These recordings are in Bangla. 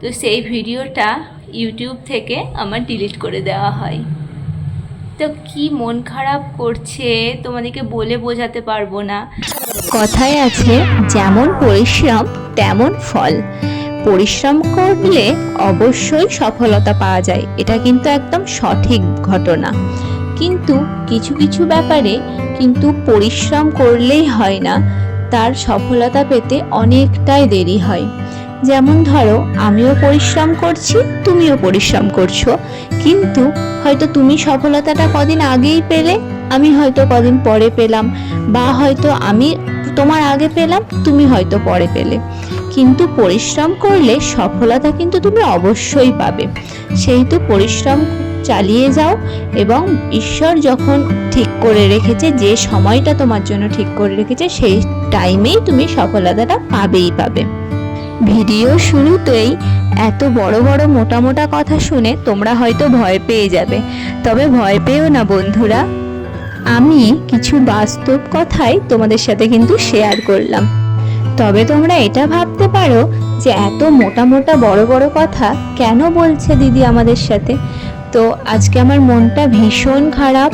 তো সেই ভিডিওটা ইউটিউব থেকে আমার ডিলিট করে দেওয়া হয়। তো কি মন খারাপ করছে, তোমাদেরকে বলে বোঝাতে পারব না। কথায় আছে, যেমন পরিশ্রম, তেমন ফল। পরিশ্রম করলে অবশ্যই সফলতা পাওয়া যায়। এটা কিন্তু একদম সঠিক ঘটনা। কিন্তু কিছু কিছু ব্যাপারে কিন্তু পরিশ্রম করলেই হয় না। তার সফলতা পেতে অনেকটাই দেরি হয়। যেমন ধরো, আমিও পরিশ্রম করছি, তুমিও পরিশ্রম করছ। কিন্তু হয়তো তুমি সফলতাটা কদিন আগেই পেলে, আমি হয়তো কদিন পরে পেলাম। বা হয়তো আমি তোমার আগে পেলাম, তুমি হয়তো পরে পেলে। কিন্তু পরিশ্রম করলে সফলতা কিন্তু তুমি অবশ্যই পাবে। সেহেতু পরিশ্রম চালিয়ে যাও এবং ঈশ্বর যখন ঠিক করে রেখেছে, যে সময়টা তোমার জন্য ঠিক করে রেখেছে, সেই টাইমেই তুমি সফলতাটা পাবেই পাবে। ভিডিও শুরুতেই এত বড় বড় মোটা মোটা কথা শুনে তোমরা হয়তো ভয় পেয়ে যাবে। তবে ভয় পেও না, বন্ধুরা। আমি কিছু বাস্তব কথাই তোমাদের সাথে কিন্তু শেয়ার করলাম। তবে তোমরা এটা ভাবতে পারো যে এত মোটা মোটা বড় বড় কথা কেন বলছে দিদি আমাদের সাথে? তো আজকে আমার মনটা ভীষণ খারাপ।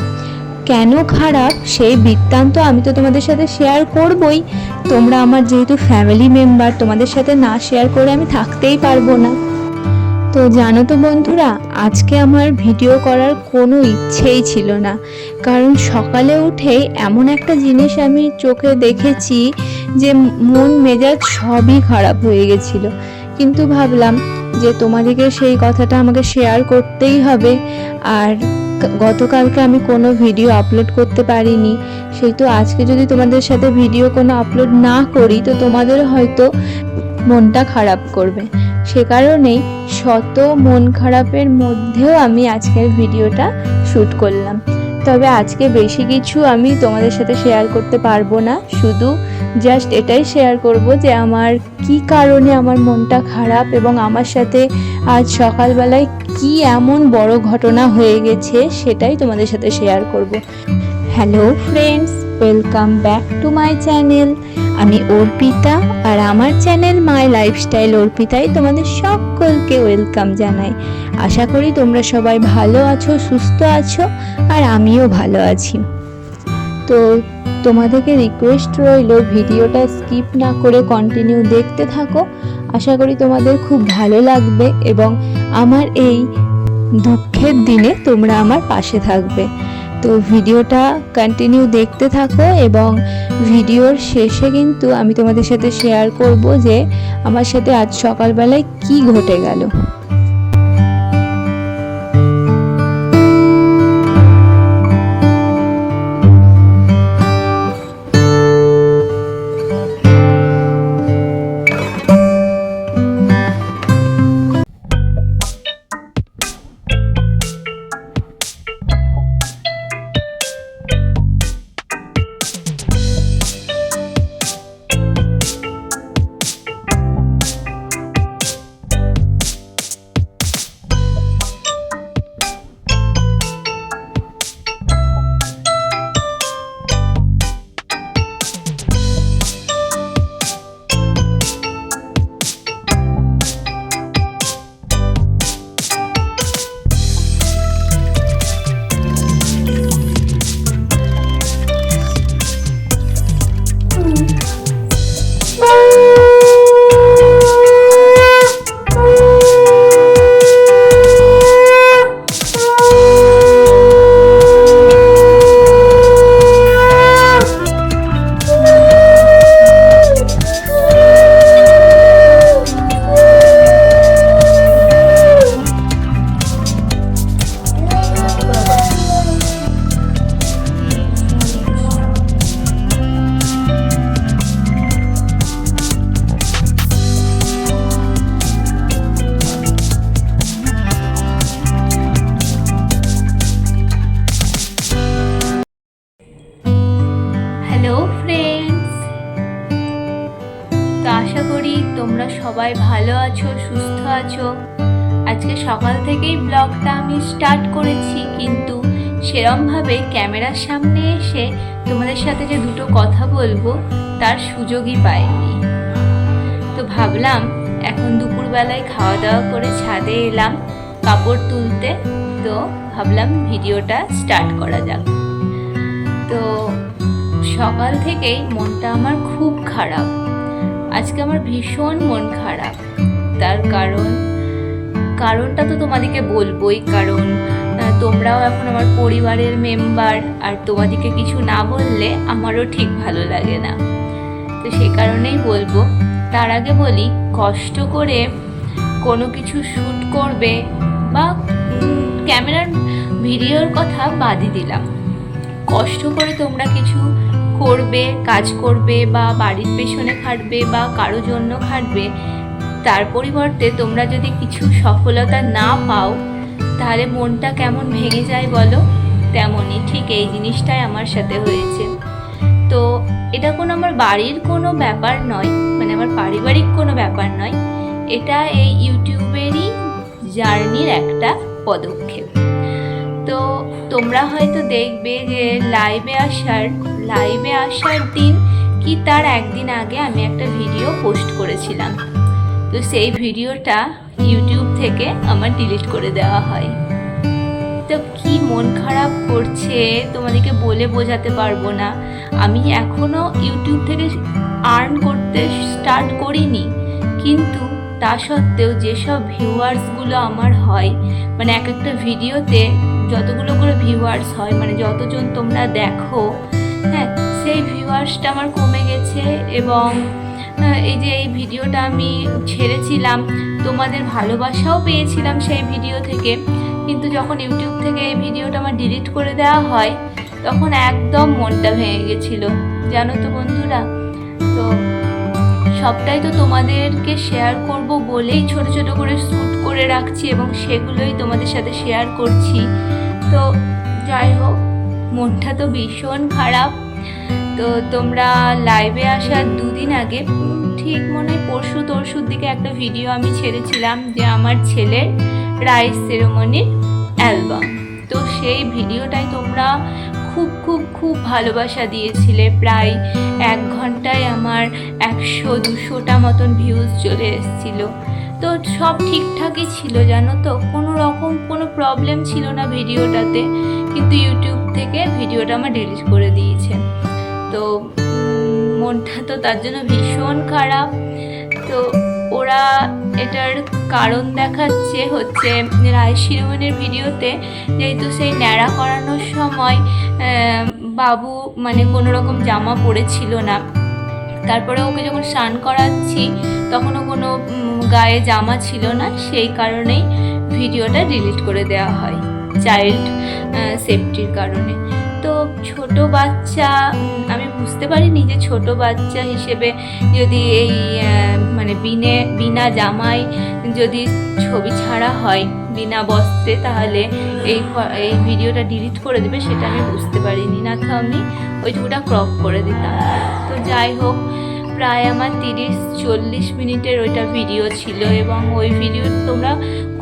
কেন খারাপ? সেই বৃত্তান্ত আমি তো তোমাদের সাথে শেয়ার করবই। তোমরা আমার যেহেতু ফ্যামিলি মেম্বার তোমাদের সাথে না শেয়ার করে আমি থাকতেই পারব না। তো জানো তো বন্ধুরা, আজকে আমার ভিডিও করার কোনো ইচ্ছেই ছিল না। কারণ সকালে উঠেই এমন একটা জিনিস আমি চোখে দেখেছি যে মন মেজাজ সবই খারাপ হয়ে গেছিল। কিন্তু ভাবলাম যে তোমাদেরকে সেই কথাটা আমাকে শেয়ার করতেই হবে। আর গতকালকে আমি কোনো ভিডিও আপলোড করতে পারিনি। সেহেতু আজকে যদি তোমাদের সাথে ভিডিও কোনো আপলোড না করি, তো তোমাদের হয়তো মনটা খারাপ করবে। সে কারণেই শত মন খারাপের মধ্যেও আমি আজকের ভিডিওটা শ্যুট করলাম। তবে আজকে বেশি কিছু আমি তোমাদের সাথে শেয়ার করতে পারব না। শুধু জাস্ট এটাই শেয়ার করব যে আমার কি কারণে আমার মনটা খারাপ এবং আমার সাথে আজ সকালবেলায় কি এমন বড় ঘটনা হয়ে গেছে সেটাই তোমাদের সাথে শেয়ার করব। Hello friends welcome back to my channel আমি অর্পিতা আর আমার চ্যানেল মাই লাইফস্টাইল অর্পিতাই তোমাদের সকলকে ওয়েলকাম জানাই। আশা করি তোমরা সবাই ভালো আছো, সুস্থ আছো, আর আমিও ভালো আছি। তো তোমাদেরকে রিকোয়েস্ট রইল ভিডিওটা স্কিপ না করে কন্টিনিউ দেখতে থাকো। আশা করি তোমাদের খুব ভালো লাগবে এবং আমার এই দুঃখের দিনে তোমরা আমার পাশে থাকবে। তো ভিডিওটা কন্টিনিউ দেখতে থাকো এবং ভিডিওর শেষে কিন্তু আমি তোমাদের সাথে শেয়ার করব যে, আমার সাথে আজ সকালবেলায় কি ঘটে গেল। আছো, সুস্থ আছো? আজকে সকাল থেকেই ব্লগটা আমি স্টার্ট করেছি, কিন্তু সেরমভাবে ক্যামেরার সামনে এসে তোমাদের সাথে যে দুটো কথা বলব, তার সুযোগই পাইনি। তো ভাবলাম, এখন দুপুরবেলায় খাওয়া দাওয়া করে ছাদে এলাম, কাপড় তুলতে। তো ভাবলাম ভিডিওটা স্টার্ট করা যাক। তো সকাল থেকেই মনটা আমার খুব খারাপ। আজকে আমার ভীষণ মন খারাপ। তার কারণ। কারণটা তো তোমাদেরকে বলবোই, কারণ তোমরাও এখন আমার পরিবারের মেম্বার আর তোমাদেরকে কিছু না বললে আমারও ঠিক ভালো লাগে না। তো সে কারণেই বলব, তার আগে বলি, কষ্ট করে কোনো কিছু শ্যুট করবে বা ক্যামেরার ভিডিওর কথা বাদই দিলাম। কষ্ট করে তোমরা কিছু করবে, কাজ করবে বা বাড়ির পেছনে খাটবে বা কারও জন্য খাটবে তার পরিবর্তে তোমরা যদি কিছু সফলতা না পাও, তাহলে মনটা কেমন ভেঙে যায় বলো? তেমনই ঠিক এই জিনিসটাই আমার সাথে হয়েছে। তো এটা কোনো আমার বাড়ির কোনো ব্যাপার নয় মানে আমার পারিবারিক কোনো ব্যাপার নয়। এটা এই ইউটিউবেরই জার্নির একটা পদক্ষেপ। তো তোমরা হয়তো দেখবে যে লাইভে আসার লাইভে আসার দিন কি তার একদিন আগে আমি একটা ভিডিও পোস্ট করেছিলাম। তো সেই ভিডিওটা ইউটিউব থেকে আমার ডিলিট করে দেওয়া হয়। তো কি মন খারাপ করছে তোমাদেরকে বলে বোঝাতে পারব না। আমি এখনও ইউটিউব থেকে আর্ন করতে স্টার্ট করিনি। কিন্তু তা সত্ত্বেও যেসব ভিউয়ার্সগুলো আমার হয় মানে এক একটা ভিডিওতে যতগুলো করে ভিউয়ার্স হয় মানে যতজন তোমরা দেখো হ্যাঁ সেই ভিউয়ার্সটা আমার কমে গেছে এবং এই যে এই ভিডিওটা আমি ছেড়েছিলাম, তোমাদের ভালোবাসাও পেয়েছিলাম সেই ভিডিও থেকে। কিন্তু যখন ইউটিউব থেকে এই ভিডিওটা আমার ডিলিট করে দেওয়া হয়, তখন একদম মনটা ভেঙে গেছিল। জানো তো বন্ধুরা, তো সবটাই তো তোমাদেরকে শেয়ার করব বলেই ছোট ছোট করে শ্যুট করে রাখছি এবং সেগুলোই তোমাদের সাথে শেয়ার করছি। তো যাই হোক, মনটা তো ভীষণ খারাপ। তো তোমরা লাইভে আসার দুদিন আগে, ঠিক মনে হয় পরশু তরশুর দিকে একটা ভিডিও আমি ছেড়েছিলাম যে আমার ছেলের রাইস সেরেমনির অ্যালবাম তো সেই ভিডিওটাই তোমরা খুব খুব খুব ভালোবাসা দিয়েছিলে। প্রায় এক ঘন্টায় আমার একশো, দুশোটা মতন ভিউজ চলে এসেছিল। তো সব ঠিকঠাকই ছিল, জানো তো? কোনো রকম কোনো প্রবলেম ছিল না ভিডিওটাতে কিন্তু ইউটিউব থেকে ভিডিওটা আমার ডিলিট করে দিয়েছে। তো মনটা তো তার জন্য ভীষণ খারাপ। তো ওরা এটার কারণ দেখাচ্ছে হচ্ছে রায় শিরোমণির ভিডিওতে, যেহেতু সেই ন্যাড়া করানোর সময় বাবু মানে কোনো রকম জামা পরেছিল না। তারপরে ওকে যখন স্নান করাচ্ছি, তখনও কোনো গায়ে জামা ছিল না, সেই কারণেই ভিডিওটা ডিলিট করে দেওয়া হয়। চাইল্ড সেফটির কারণে। তো ছোট বাচ্চা, আমি বুঝতে পারিনি যে ছোট বাচ্চা হিসেবে যদি এই মানে বিনে, বিনা জামায় যদি ছবি ছাড়া হয়, বিনা বস্ত্রে তাহলে এই এই ভিডিওটা ডিলিট করে দেবে, সেটা আমি বুঝতে পারিনি। না তো আমি ওইটুকুটা ক্রপ করে দিতাম। তো যাই হোক, প্রায় আমার তিরিশ, চল্লিশ মিনিটের ওইটা ভিডিও ছিল এবং ওই ভিডিও তোমরা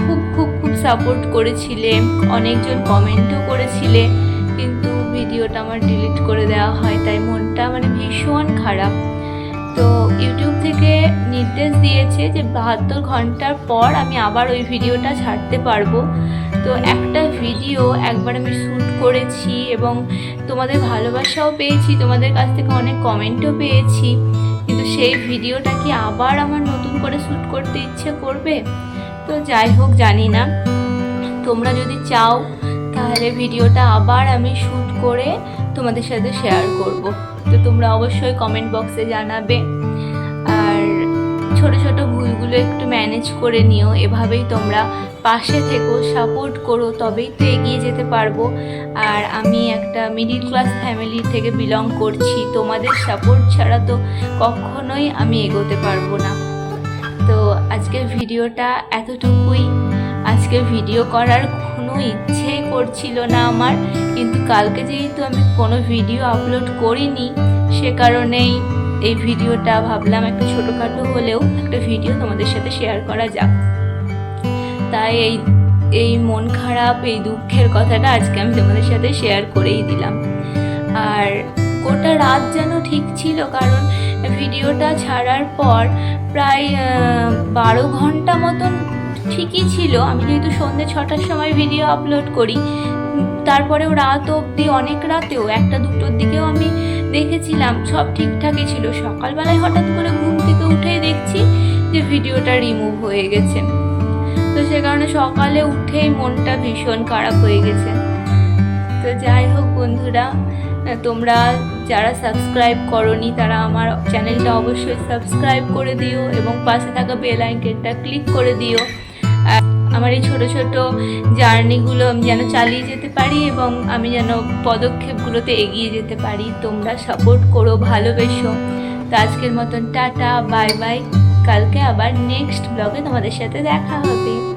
খুব খুব খুব সাপোর্ট করেছিলে, অনেকজন কমেন্টও করেছিলে। কিন্তু ভিডিওটা আমার ডিলিট করে দেওয়া হয়, তাই মনটা মানে ভীষণ খারাপ। তো ইউটিউব থেকে নির্দেশ দিয়েছে যে বাহাত্তর ঘণ্টার পর আমি আবার ওই ভিডিওটা ছাড়তে পারব। তো একটা ভিডিও একবার আমি শ্যুট করেছি এবং তোমাদের ভালোবাসাও পেয়েছি, তোমাদের কাছ থেকে অনেক কমেন্টও পেয়েছি। কিন্তু সেই ভিডিওটা কি আবার আমার নতুন করে শ্যুট করতে ইচ্ছে করবে? তো যাই হোক, জানি না। তোমরা যদি চাও, তাহলে ভিডিওটা আবার আমি শ্যুট করে তোমাদের সাথে শেয়ার করব। তো তোমরা অবশ্যই কমেন্ট বক্সে জানাবে। আর ছোট ছোট ভুলগুলো একটু ম্যানেজ করে নিও। এভাবেই তোমরা পাশে থেকো সাপোর্ট করো, তবেই তো এগিয়ে যেতে পারব। আর আমি একটা মিডিল ক্লাস ফ্যামিলি থেকে বিলং করছি। তোমাদের সাপোর্ট ছাড়া তো কখনোই আমি এগোতে পারব না। তো আজকের ভিডিওটা এতটুকুই। আজকে ভিডিও করার ইচ্ছেই করছিল না আমার। কিন্তু কালকে যেহেতু আমি কোনো ভিডিও আপলোড করিনি, সে কারণেই এই ভিডিওটা ভাবলাম একটা ছোটোখাটো হলেও একটা ভিডিও তোমাদের সাথে শেয়ার করা যাক। তাই এই এই মন খারাপ, এই দুঃখের কথাটা আজকে আমি তোমাদের সাথে শেয়ার করেই দিলাম। আর গোটা রাত যেন ঠিক ছিল, কারণ ভিডিওটা ছাড়ার পর প্রায় বারো ঘণ্টা মতন ঠিকই ছিল। আমি যেহেতু সন্ধ্যে ছটার সময় ভিডিও আপলোড করি, তারপরেও রাত অবধি, অনেক রাতেও, একটা দুটোর দিকেও আমি দেখেছিলাম, সব ঠিকঠাকই ছিল। সকালবেলায় হঠাৎ করে ঘুম থেকে উঠেই দেখছি যে ভিডিওটা রিমুভ হয়ে গেছে। তো সে কারণে সকালে উঠেই মনটা ভীষণ খারাপ হয়ে গেছে। তো যাই হোক বন্ধুরা, তোমরা যারা সাবস্ক্রাইব করনি, তারা আমার চ্যানেলটা অবশ্যই সাবস্ক্রাইব করে দিও এবং পাশে থাকা বেল আইকনটা ক্লিক করে দিও। আমার এই ছোট ছোট জার্নিগুলো আমি যেন চালিয়ে যেতে পারি এবং আমি যেন পদক্ষেপগুলোতে এগিয়ে যেতে পারি। তোমরা সাপোর্ট করো, ভালোবেসো। তো আজকের মতন টাটা, বাই বাই। কালকে আবার নেক্সট ব্লগে তোমাদের সাথে দেখা হবে।